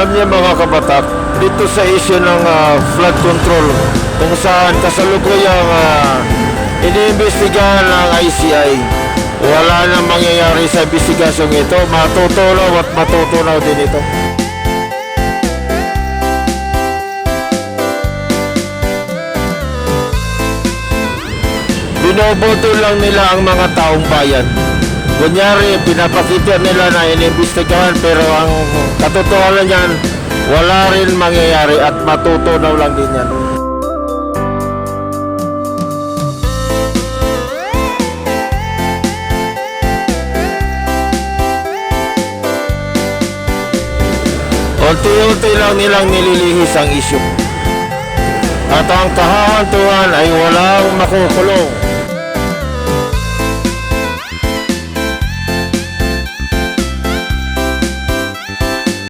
Alam niyo mga kabatak, dito sa issue ng ah, flood control, kung saan kasalukuyang uh, iniimbestigahan ng ICI, wala nang mangyayari sa investigasyong ito. Matutunaw at matutunaw din ito. Binoboto lang nila ang mga taong bayan. Kunyari, pinapakita nila na inimbestigahan pero ang katotohanan niyan, wala rin mangyayari at matutunaw lang din yan. Unti-unti lang nilang nililihis ang isyu. At ang kahawantuhan ay walang makukulong.